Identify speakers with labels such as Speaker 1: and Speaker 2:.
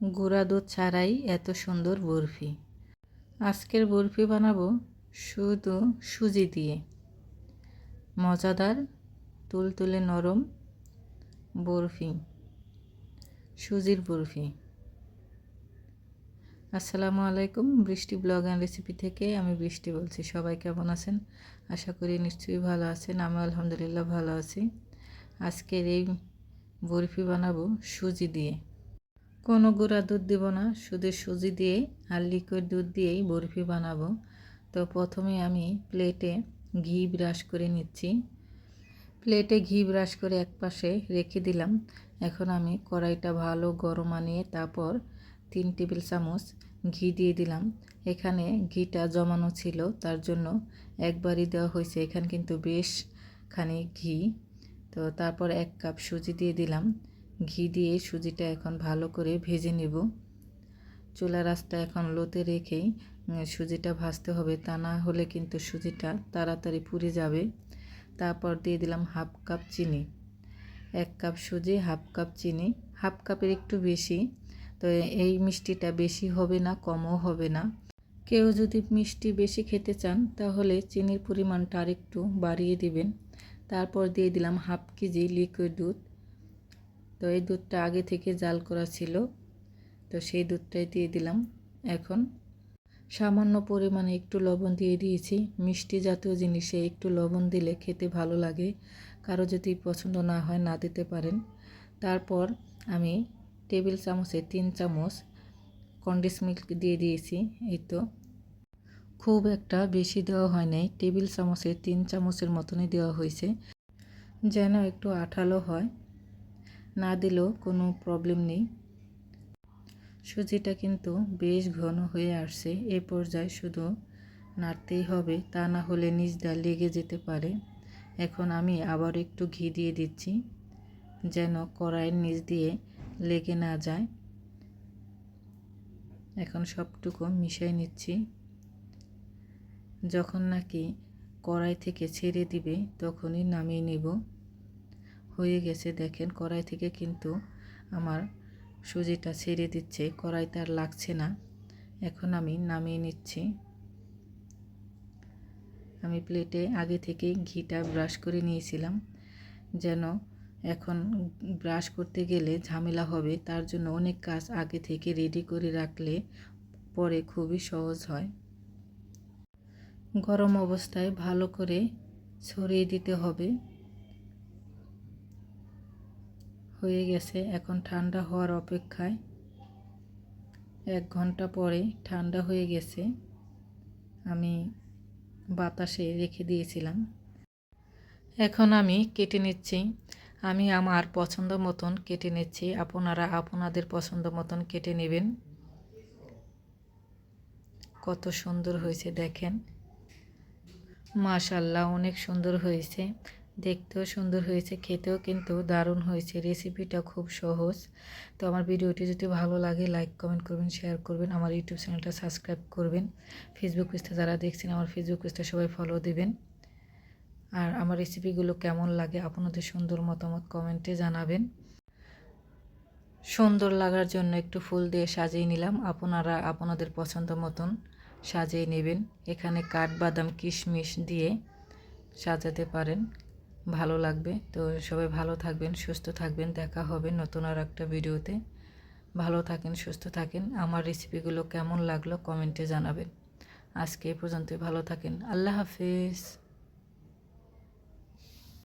Speaker 1: গুঁড়া দুধ ছাড়াই এত সুন্দর বরফি। আজকের বরফি বানাবো শুধু সুজি দিয়ে। মজাদার, তুলতুলে নরম বরফি। সুজির বরফি। আসসালামু আলাইকুম, বৃষ্টি ব্লগ অ্যান্ড রেসিপি থেকে আমি বৃষ্টি বলছি। সবাই কেমন আছেন? আশা করি নিশ্চয়ই ভালো আছেন আমি আলহামদুলিল্লাহ ভালো আছি। আজকের এই বরফি বানাবো সুজি দিয়ে। কোনো গুঁড়া দুধ দেব না, শুধু সুজি দিয়ে আর লিকুইড দুধ দিয়েই বরফি বানাবো। তো প্রথমে আমি প্লেটে ঘি ব্রাশ করে নিচ্ছি। প্লেটে ঘি ব্রাশ করে এক পাশে রেখে দিলাম। এখন আমি কড়াইটা ভালো গরম আনিয়ে তারপর তিন টেবিল চামচ ঘি দিয়ে দিলাম। এখানে ঘিটা জমানো ছিল, তার জন্য একবারই দেওয়া হয়েছে। এখানে কিন্তু বেশ খানি ঘি। তো তারপর এক কাপ সুজি দিয়ে দিলাম। ঘি দিয়ে সুজিটা এখন ভালো করে ভেজে নেব। চুলা রাস্তা এখন লোতে রেখেই সুজিটা ভাজতে হবে। তা না হলে কিন্তু সুজিটা তাড়াতাড়ি পুড়ে যাবে। তারপর দিয়ে দিলাম হাফ কাপ চিনি। এক কাপ সুজি, হাফ কাপ চিনি। হাফ কাপের একটু বেশি। তো এই মিষ্টিটা বেশি হবে না, কমও হবে না। কেউ যদি মিষ্টি বেশি খেতে চান, তাহলে চিনির পরিমাণটা আরেকটু বাড়িয়ে দিবেন। তারপর দিয়ে দিলাম হাফ কেজি লিকুইড দুধ। তো এই দুধটা আগে থেকে জাল করা ছিল। তো সেই দুধটাই দিয়ে দিলাম। এখন সামান্য পরিমাণে একটু লবণ দিয়ে দিয়েছি। মিষ্টি জাতীয় জিনিসে একটু লবণ দিলে খেতে ভালো লাগে। কারও যদি পছন্দ না হয় না দিতে পারেন। তারপর আমি টেবিল চামচে তিন চামচ কন্ডেন্স মিল্ক দিয়ে দিয়েছি। এই তো। খুব একটা বেশি দেওয়া হয় নাই। টেবিল চামচে তিন চামচের মতনই দেওয়া হয়েছে। যেন একটু আঠালো হয়। না দিলেও কোনো প্রবলেম নেই। সুজিটা কিন্তু বেশ ঘন হয়ে আসছে। এ পর্যায়ে শুধু নাড়তেই হবে, তা না হলে নিচটা লেগে যেতে পারে। এখন আমি আবার একটু ঘি দিয়ে দিচ্ছি, যেন কড়াইয়ের নিচ দিয়ে লেগে না যায়। এখন সবটুকু মিশিয়ে নিচ্ছি। যখন নাকি কড়াই থেকে ছেড়ে দিবে, তখনই নামিয়ে নেব। হয়ে গেছে। দেখেন, কড়াই থেকে কিন্তু আমার সুজিটা ছেড়ে দিচ্ছে। কড়াইতে আর লাগছে না। এখন আমি নামিয়ে নিচ্ছি। আমি প্লেটে আগে থেকেই ঘিটা ব্রাশ করে নিয়েছিলাম। যেন এখন ব্রাশ করতে গেলে ঝামেলা হবে। তার জন্য অনেক কাজ আগে থেকে রেডি করে রাখলে পরে খুবই সহজ হয়। গরম অবস্থায় ভালো করে ছড়িয়ে দিতে হবে। হয়ে গেছে। এখন ঠান্ডা হওয়ার অপেক্ষায় এক ঘণ্টা পরে ঠান্ডা হয়ে গেছে। আমি বাতাসে রেখে দিয়েছিলাম। এখন আমি কেটে নিচ্ছি। আমি আমার পছন্দ মতন কেটে নিচ্ছি। আপনারা আপনাদের পছন্দ মতন কেটে নেবেন। কত সুন্দর হয়েছে দেখেন। মাশাল্লাহ অনেক সুন্দর হয়েছে। দেখতেও সুন্দর হয়েছে, খেতেও কিন্তু দারুণ হয়েছে রেসিপিটা খুব সহজ। তো আমার ভিডিওটি যদি ভালো লাগে লাইক কমেন্ট করবেন শেয়ার করবেন, আমার ইউটিউব চ্যানেলটা সাবস্ক্রাইব করবেন। ফেসবুক পেজটা যারা দেখছেন, আমার ফেসবুক পেজটা সবাই ফলো দিবেন। আর আমার রেসিপিগুলো কেমন লাগে, আপনাদের সুন্দর মতামত কমেন্টে জানাবেন। সুন্দর লাগার জন্য একটু ফুল দিয়ে সাজিয়ে নিলাম, আপনারা, আপনাদের পছন্দ মতন সাজিয়ে নেবেন। এখানে কাঠবাদাম কিশমিশ দিয়ে সাজাতে পারেন। ভালো লাগবে। তো সবাই ভালো থাকবেন, সুস্থ থাকবেন। দেখা হবে নতুন আর একটা ভিডিওতে। ভালো থাকেন, সুস্থ থাকেন। আমার রেসিপিগুলো কেমন লাগল কমেন্টে জানাবেন। আজকে এ পর্যন্তই। ভালো থাকেন। আল্লাহ হাফিজ।